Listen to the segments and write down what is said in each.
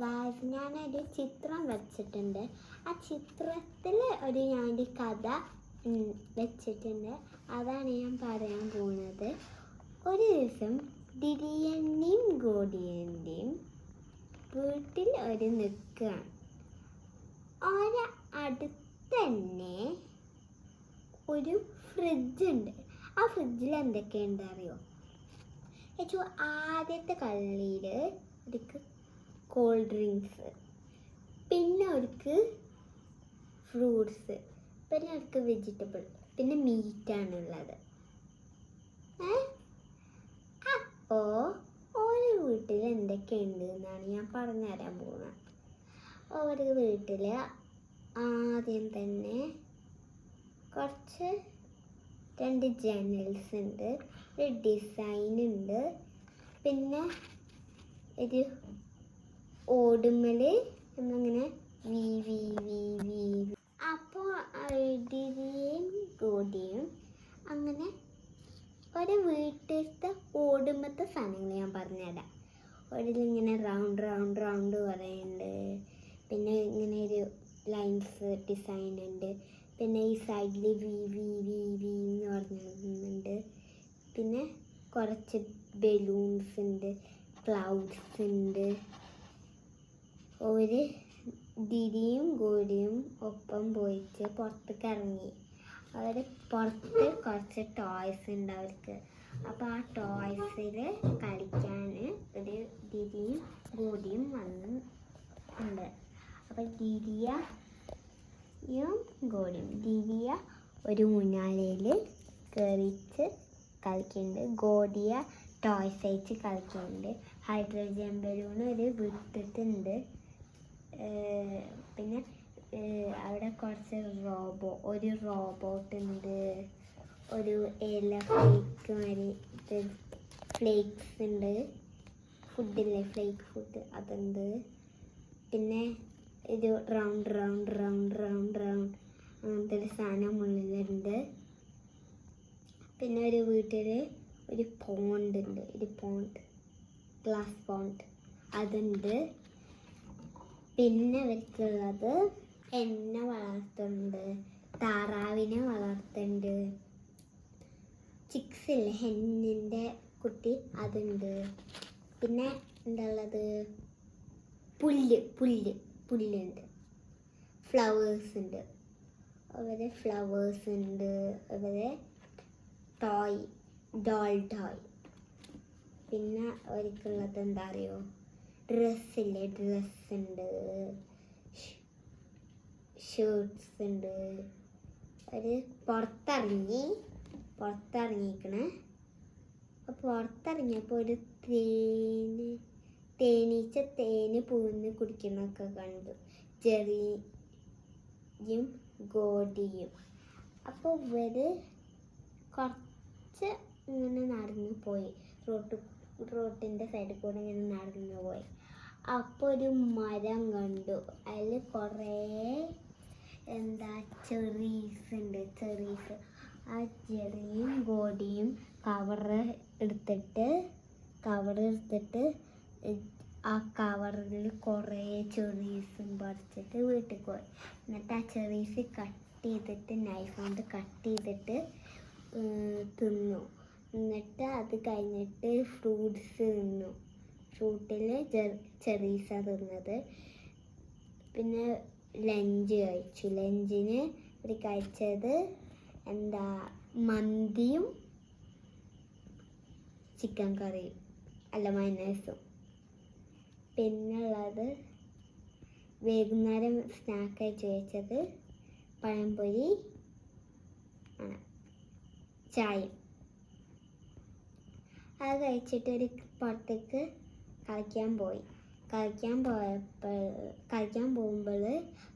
Guys ഞാനൊരു ചിത്രം വരച്ചിട്ടുണ്ട് ആ ചിത്രത്തിൽ ഒരു ഞാനൊരു കഥ വെച്ചിട്ടുണ്ട്. അതാണ് ഞാൻ പറയാൻ പോകുന്നത് ഒരു ദിവസം ദിരിയന്റെയും ഗോഡിയന്റെയും വീട്ടിൽ ഒരു നിൽക്കുകയാണ്. ഓരോ അടുത്ത് തന്നെ ഒരു ഫ്രിഡ്ജ് ഉണ്ട്. ആ ഫ്രിഡ്ജിൽ എന്തൊക്കെയുണ്ട് അറിയോ? ഏറ്റവും ആദ്യത്തെ കള്ളിയിൽ അവർക്ക് കോൾഡ് ഡ്രിങ്ക്സ് പിന്നെ അവർക്ക് ഫ്രൂട്ട്സ് പിന്നെ അവർക്ക് വെജിറ്റബിൾ പിന്നെ മീറ്റാണുള്ളത് അപ്പോൾ ഓരോ വീട്ടിൽ എന്തൊക്കെയുണ്ട് എന്നാണ് ഞാൻ പറഞ്ഞുതരാൻ പോകുന്നത് ഓരോ വീട്ടിൽ ആദ്യം തന്നെ കുറച്ച് രണ്ട് ജനൽസ് ഉണ്ട് ഒരു ഡിസൈൻ ഉണ്ട് പിന്നെ ഒരു ഓടുമ്മൽ നമ്മളിങ്ങനെ വി വി വി വി. അപ്പോൾ അങ്ങനെ ഒരു വീട്ടിലത്തെ ഓടുമ്പത്തെ സാധനങ്ങൾ ഞാൻ പറഞ്ഞുതരാം. ഒരിങ്ങനെ റൗണ്ട് റൗണ്ട് റൗണ്ട് പറയുന്നുണ്ട്. പിന്നെ ഇങ്ങനെ ഒരു ലൈൻസ് ഡിസൈൻ ഉണ്ട്. പിന്നെ ഈ സൈഡിൽ വി വി വി വി എന്ന് പറഞ്ഞിട്ടുണ്ട്. പിന്നെ കുറച്ച് ബലൂൺസ് ഉണ്ട് ക്ലൗഡ്സ് ഉണ്ട്. ഒരു ദിരിയും ഗോരിയും ഒപ്പം പോയിട്ട് പുറത്തേക്ക് ഇറങ്ങി. അവർ പുറത്ത് കുറച്ച് ടോയ്സ് ഉണ്ട് അവർക്ക്. അപ്പോൾ ആ ടോയ്സിൽ കളിക്കാൻ ഒരു ദിരിയും ഗോരിയും വന്ന് ഉണ്ട്. അപ്പോൾ ദിരിയയും ഗോരിയും ദിരിയ ഒരു മുന്നാലയിൽ കയറിച്ച് കളിക്കുന്നുണ്ട്. ഗോഡിയ ടോയ്സ് അയച്ച് കളിക്കുന്നുണ്ട്. ഹൈഡ്രജൻ ബലൂൺ ഒരു വിട്ടിട്ടുണ്ട്. പിന്നെ അവിടെ കുറച്ച് റോബോ ഒരു റോബോട്ട് ഉണ്ട് ഒരു ഇല ഫ്ലേക്ക് മാതിരി ഫ്ലേക്സ് ഉണ്ട്. ഫുഡില്ലേ ഫ്ലേക്ക് ഫുഡ് അതുണ്ട്. പിന്നെ ഇത് round round round round round അങ്ങനത്തെ ഒരു സാധനം ഉള്ളിലുണ്ട്. പിന്നെ ഒരു വീട്ടിൽ ഒരു പോണ്ട് ഉണ്ട്. ഒരു പോണ്ട് ഗ്ലാസ് പോണ്ട് അതുണ്ട്. പിന്നെ അവർക്കുള്ളത് എന്നെ വളർത്തുന്നുണ്ട്. താറാവിനെ വളർത്തുന്നുണ്ട്. ചിക്സ് ഇല്ലേ? ഹെന്നിന്റെ കുട്ടി അതുണ്ട്. പിന്നെ എന്താ ഉള്ളത്? പുല്ല് പുല്ല് പുല്ലുണ്ട്. ഫ്ലവേഴ്സ് ഉണ്ട്. അവരെ ഫ്ലവേഴ്സ് ഉണ്ട്. അവരെ ടോയ് ഡോൾ ടോയ് പിന്നെ അവർക്കുള്ളത് എന്താ അറിയോ? ഡ്രസ്സില്ലേ ഡ്രസ് ഉണ്ട് ഷർട്ട്സ് ഉണ്ട് ഒരു പുറത്തിറങ്ങി പുറത്തിറങ്ങിക്കണേ അപ്പോൾ പുറത്തിറങ്ങിയപ്പോൾ ഒരു തേന് തേനീച്ച തേന് പൂന്ന് കുടിക്കുന്നൊക്കെ കണ്ടു. ചെറിയും ഗോഡിയും അപ്പോൾ ഇവർ കുറച്ച് ഇങ്ങനെ നടന്നു പോയി. റോട്ട് റോട്ടിന്റെ സൈഡിൽ കൂടെ ഇങ്ങനെ നടന്നു പോയി. അപ്പോൾ ഒരു മരം കണ്ടു. അതിൽ കുറേ എന്താ ചെറീസ് ഉണ്ട് ചെറീസ്. ആ ചെറിയും ഗോടിയും കവറ് എടുത്തിട്ട് കവർ എടുത്തിട്ട് ആ കവറിൽ കുറേ ചെറീസും പറിച്ചിട്ട് വീട്ടിൽ പോയി. എന്നിട്ട് ആ ചെറീസ് കട്ട് ചെയ്തിട്ട് നൈഫ് കൊണ്ട് കട്ട് ചെയ്തിട്ട് തിന്നു. എന്നിട്ട് അത് കഴിഞ്ഞിട്ട് ഫ്രൂട്ട്സ് തിന്നു. ഫ്രൂട്ടിൽ ചെറീസ തിന്നത്. പിന്നെ ലഞ്ച് കഴിച്ചു. ലഞ്ചിന് ഒരു കഴിച്ചത് എന്താ മന്തിയും ചിക്കൻ കറിയും. അല്ല മൈനസും പിന്നുള്ളത് വൈകുന്നേരം സ്നാക്ക് സ്നാക്കായി ചോദിച്ചത് പഴംപൊരി ആണ്. ചായ അത് കഴിച്ചിട്ട് ഒരു പുറത്തേക്ക് കളിക്കാൻ പോയി. കളിക്കാൻ പോയപ്പോൾ കളിക്കാൻ പോകുമ്പോൾ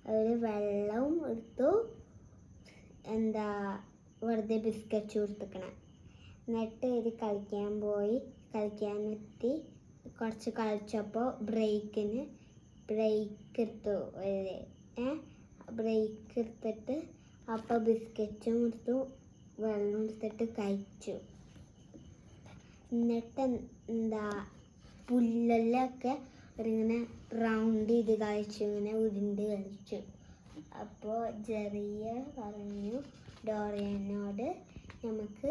അവർ വെള്ളവും എടുത്തു എന്താ വെറുതെ ബിസ്ക്കറ്റ് കൊടുത്തിക്കണം എന്നിട്ട് ഇത് കളിക്കാൻ പോയി. കളിക്കാൻ എത്തി. കുറച്ച് കളിച്ചപ്പോൾ ബ്രേക്കിന് ബ്രേക്ക് എടുത്തു. ഒരു ബ്രേക്ക് എടുത്തിട്ട് അപ്പോൾ ബിസ്ക്കറ്റും എടുത്തു വെള്ളം എടുത്തിട്ട് കഴിച്ചു. എന്നിട്ട് എന്താ പുല്ലൊക്കെ അവരിങ്ങനെ റൗണ്ട് ചെയ്ത് കഴിച്ചു ഇങ്ങനെ ഉരുണ്ട് കളിച്ചു അപ്പോൾ ചെറിയ പറഞ്ഞു ഡോറിയനോട് നമുക്ക്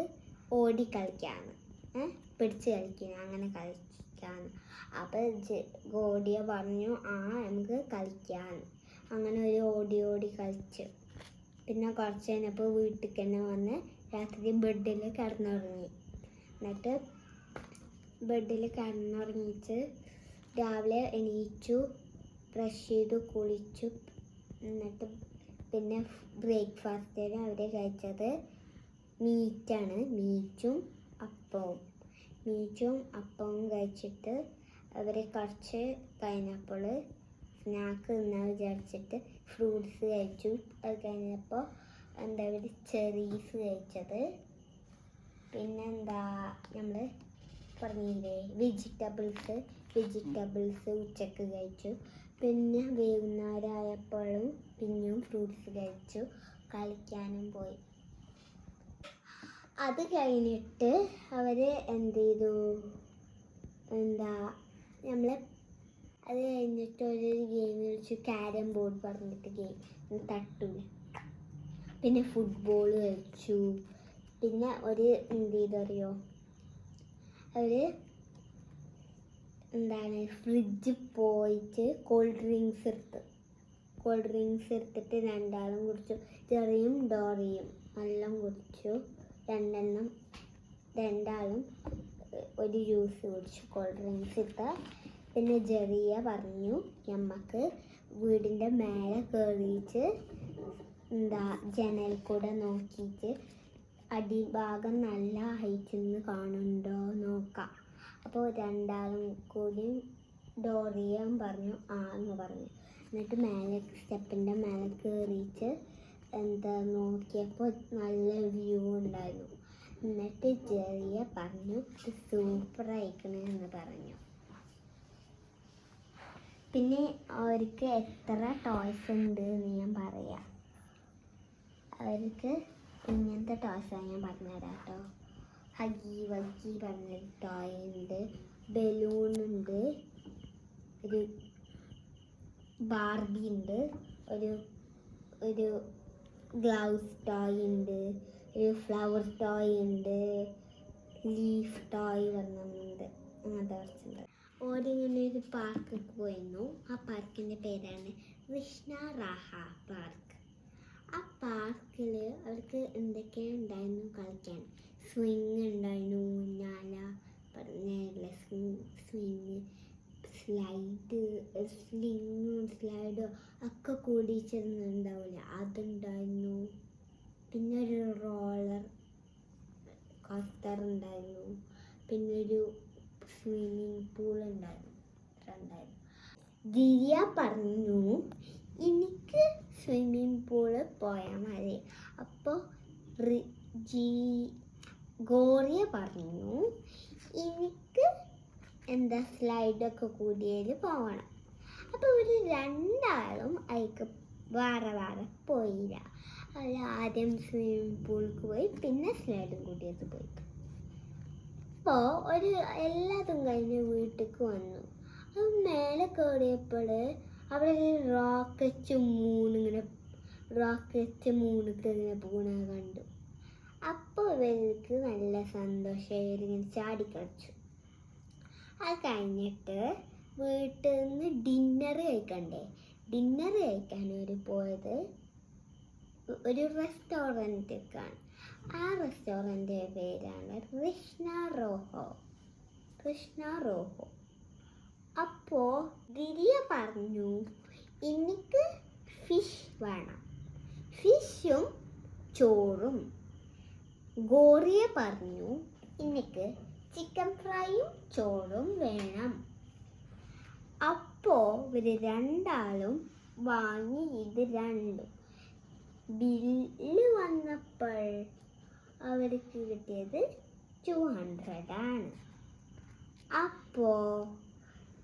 ഓടി കളിക്കാന്ന്. ഏ പിടിച്ച് കളിക്കണം അങ്ങനെ കളിക്കാന്ന്. അപ്പോൾ ഗോഡിയ പറഞ്ഞു ആ നമുക്ക് കളിക്കാന്ന്. അങ്ങനെ ഒരു ഓടി ഓടി കളിച്ചു. പിന്നെ കുറച്ച് കഴിഞ്ഞപ്പോൾ വീട്ടിൽ തന്നെ വന്ന് രാത്രി ബെഡിൽ കിടന്നുറങ്ങി. എന്നിട്ട് ബെഡിൽ കിടന്നുറങ്ങിച്ച് രാവിലെ എണീച്ചു ബ്രഷ് ചെയ്തു കുളിച്ചു. എന്നിട്ട് പിന്നെ ബ്രേക്ക്ഫാസ്റ്റിന് അവർ കഴിച്ചത് മീറ്റാണ് മീറ്റും അപ്പവും. മീറ്റും അപ്പവും കഴിച്ചിട്ട് അവർ കുറച്ച് പൈനാപ്പിൾ സ്നാക്ക് തിന്നാൻ വിചാരിച്ചിട്ട് ഫ്രൂട്ട്സ് കഴിച്ചു. അത് കഴിഞ്ഞപ്പോൾ എന്താ പറയുക ചെറീസ് കഴിച്ചത്. പിന്നെന്താ നമ്മൾ പറഞ്ഞില്ലേ? വെജിറ്റബിൾസ് വെജിറ്റബിൾസ് ഉച്ചയ്ക്ക് കഴിച്ചു. പിന്നെ വൈകുന്നേരമായപ്പോഴും പിന്നെയും ഫ്രൂട്ട്സ് കഴിച്ചു. കളിക്കാനും പോയി. അത് കഴിഞ്ഞിട്ട് അവർ എന്ത് ചെയ്തു? എന്താ നമ്മൾ അത് കഴിഞ്ഞിട്ട് ഒരു ഗെയിം കളിച്ചു. ക്യാരം ബോർഡ് പറഞ്ഞിട്ട് ഗെയിം തട്ടൂല. പിന്നെ ഫുട്ബോൾ കളിച്ചു. പിന്നെ ഒരു എന്ത് ചെയ്തറിയോ? ഒരു എന്താണ് ഫ്രിഡ്ജ് പോയിട്ട് കോൾഡ് ഡ്രിങ്ക്സ് എടുത്ത്. കോൾഡ് ഡ്രിങ്ക്സ് എടുത്തിട്ട് രണ്ടാളും കുടിച്ചു. ചെറിയും ഡോറിയും എല്ലാം കുടിച്ചു. രണ്ടെണ്ണം രണ്ടാളും ഒരു ജ്യൂസ് കുടിച്ചു കോൾഡ് ഡ്രിങ്ക്സ് ഇട്ട്. പിന്നെ ജെറിയ പറഞ്ഞു നമുക്ക് വീടിന്റെ മേലെ കയറിയിട്ട് എന്താ ജനൽ കൂടെ നോക്കിയിട്ട് അടിഭാഗം നല്ല ഹൈറ്റിൽ നിന്ന് കാണുന്നുണ്ടോ നോക്കാം. അപ്പോൾ രണ്ടാളും കൂടി ഡോറിയം പറഞ്ഞു ആ എന്ന് പറഞ്ഞു. എന്നിട്ട് മേലെ സ്റ്റെപ്പിന്റെ മേലെ കയറിയിട്ട് എന്താ നോക്കിയപ്പോൾ നല്ല വ്യൂ ഉണ്ടായിരുന്നു. എന്നിട്ട് ചെറിയ പറഞ്ഞു സൂപ്പർ ആയിക്കണേ എന്ന് പറഞ്ഞു. പിന്നെ അവർക്ക് എത്ര ടോയ്സ് ഉണ്ട് എന്ന് ഞാൻ പറയാം. അവർക്ക് ഇങ്ങനത്തെ ടോയ്സാണ് ഞാൻ പറഞ്ഞുതരാം കേട്ടോ ഹഗി വഗി പറഞ്ഞ ടോയ് ഉണ്ട് ബലൂൺ ഉണ്ട് ഒരു ബാർബി ഉണ്ട് ഒരു ഒരു ഗ്ലൗസ് ടോയ് ഉണ്ട് ഒരു ഫ്ലവർ ടോയ് ഉണ്ട് ലീഫ് ടോയ് പറഞ്ഞിട്ടുണ്ട് അങ്ങനത്തെ കുറച്ചുണ്ട്. ഓരിങ്ങനെ ഒരു പാർക്കിൽ പോയിരുന്നു. ആ പാർക്കിന്റെ പേരാണ് കൃഷ്ണ റാഹ പാർക്ക് ആ പാർക്കിൽ അവർക്ക് എന്തൊക്കെയാണ് ഉണ്ടായിരുന്നു കളിക്കാൻ? സ്വിങ് ഉണ്ടായിരുന്നു ഊഞ്ഞാല പറഞ്ഞല്ലേ സ്വിങ് സ്ലൈഡ് സ്ലിങ്ങും സ്ലൈഡും ഒക്കെ കൂടി ചേർന്നുണ്ടാവില്ല അതുണ്ടായിരുന്നു. പിന്നെ ഒരു റോളർ കോസ്റ്റർ ഉണ്ടായിരുന്നു. പിന്നെ ഒരു സ്വിമ്മിങ് പൂൾ ഉണ്ടായിരുന്നു. ദിവ്യ പറഞ്ഞു എനിക്ക് സ്വിമ്മിങ് പൂൾ പോയാൽ മതി അപ്പോൾ ഗോറിയ പറഞ്ഞു. എനിക്ക് എന്താ സ്ലൈഡൊക്കെ കൂടിയതിൽ പോകണം അപ്പോൾ ഇവർ രണ്ടാളും അതിക്ക് വേറെ വേറെ പോയില്ല. അവർ ആദ്യം സ്വിമ്മിങ് പൂൾക്ക് പോയി പിന്നെ സ്ലൈഡും കൂടിയത് പോയി. അപ്പോൾ ഒരു എല്ലാതും കഴിഞ്ഞ് വീട്ടിലേക്ക് വന്നു. അത് മേലെ കയറിയപ്പോൾ അവിടെ റോക്കറ്റ് മൂന്നിങ്ങനെ റോക്കറ്റ് മൂന്നിക്ക് ഇങ്ങനെ പോകണ കണ്ടു. അപ്പോൾ ഇവർക്ക് നല്ല സന്തോഷമായി ഇങ്ങനെ ചാടിക്കളിച്ചു അത് കഴിഞ്ഞിട്ട് വീട്ടിൽ നിന്ന് ഡിന്നർ കഴിക്കണ്ടേ? ഡിന്നർ കഴിക്കാൻ ഒരു പോയത് ഒരു റെസ്റ്റോറന്റിലേക്കാണ് ആ റെസ്റ്റോറന്റിന്റെ പേരാണ് കൃഷ്ണ റോഹോ. കൃഷ്ണ റോഹോ. അപ്പോൾ ദിരിയ പറഞ്ഞു എനിക്ക് ഫിഷ് വേണം. ഫിഷും ചോറും ഗോറിയ പറഞ്ഞു എനിക്ക് ചിക്കൻ ഫ്രൈയും ചോറും വേണം. അപ്പോൾ ഇവർ രണ്ടാളും വാങ്ങി ഇത് രണ്ടും. ബില്ല് വന്നപ്പോൾ അവർക്ക് കിട്ടിയത് ടു ഹൺഡ്രഡ് ആണ്. അപ്പോൾ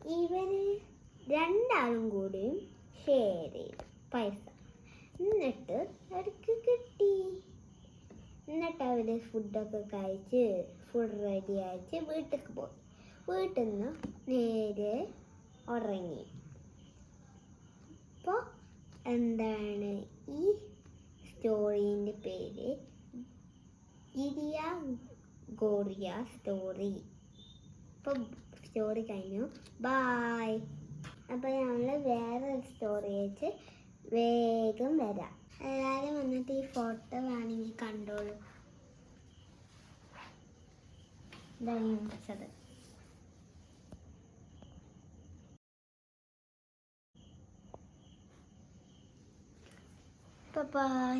ഇവർ രണ്ടാളും കൂടിയും ഷെയർ ചെയ്തു പൈസ. എന്നിട്ട് അവർക്ക് കിട്ടി. എന്നിട്ട് അവർ ഫുഡൊക്കെ കഴിച്ച് ഫുഡ് റെഡി ആയിട്ട് വീട്ടിലേക്ക് പോയി. വീട്ടിൽ നിന്ന് നേരെ ഉറങ്ങി. അപ്പോൾ എന്താണ് ഈ സ്റ്റോറീന്റെ പേര്? ഗിരിയ ഗോറിയ സ്റ്റോറി അപ്പോൾ സ്റ്റോറി കഴിഞ്ഞു. ബായ് അപ്പോൾ ഞങ്ങൾ വേറെ ഒരു സ്റ്റോറി വെച്ച് വേഗം വരാം. എല്ലാവരും വന്നിട്ട് ഈ ഫോട്ടോ വേണമെങ്കിൽ കണ്ടോളൂ. ഇതാണ് ബൈ